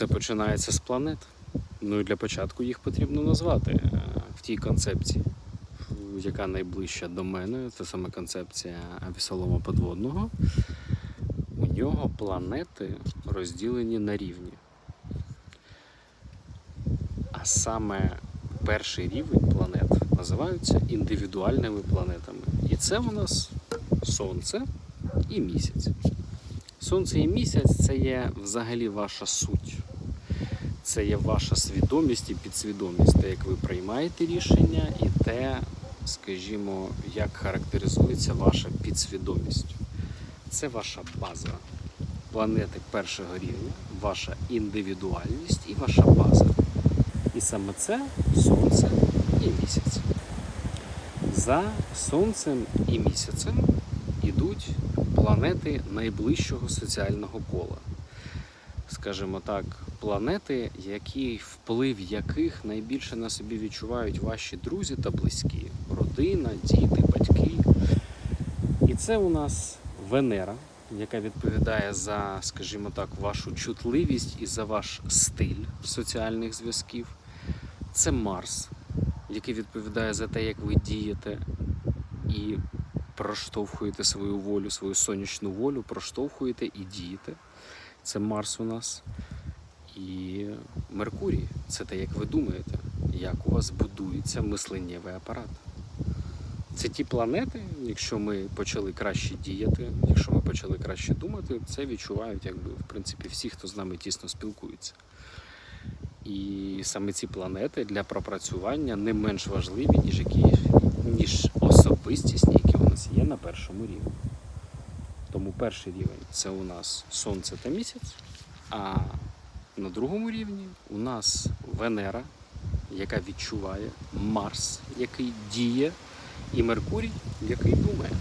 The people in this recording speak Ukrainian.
все починається з планет. Ну і для початку їх потрібно назвати е, в тій концепції, яка найближча до мене. Це саме концепція Авісолома Подводного. У нього планети розділені на рівні. А саме перший рівень планет називаються індивідуальними планетами. І це у нас Сонце і місяць. Сонце і місяць це є взагалі ваша суть. Це є ваша свідомість і підсвідомість, те, як ви приймаєте рішення, і те, скажімо, як характеризується ваша підсвідомість. Це ваша база. Планети першого рівня, ваша індивідуальність і ваша база. І саме це Сонце і місяць. За Сонцем і місяцем ідуть планети найближчого соціального кола. Скажімо так, планети, які вплив яких найбільше на собі відчувають ваші друзі та близькі, родина, діти, батьки. І це у нас Венера, яка відповідає за, скажімо так, вашу чутливість і за ваш стиль соціальних зв'язків. Це Марс, який відповідає за те, як ви дієте і проштовхуєте свою волю, свою сонячну волю, проштовхуєте і дієте. Це Марс у нас. І Меркурій це те, як ви думаєте, як у вас будується мисленнєвий апарат. Це ті планети, якщо ми почали краще діяти, якщо ми почали краще думати, це відчувають якби, в принципі, всі, хто з нами тісно спілкується. І саме ці планети для пропрацювання не менш важливі, ніж, які, ніж особистісні, які у нас є на першому рівні. Тому перший рівень це у нас Сонце та місяць, а на другому рівні у нас Венера, яка відчуває, Марс, який діє, і Меркурій, який думає.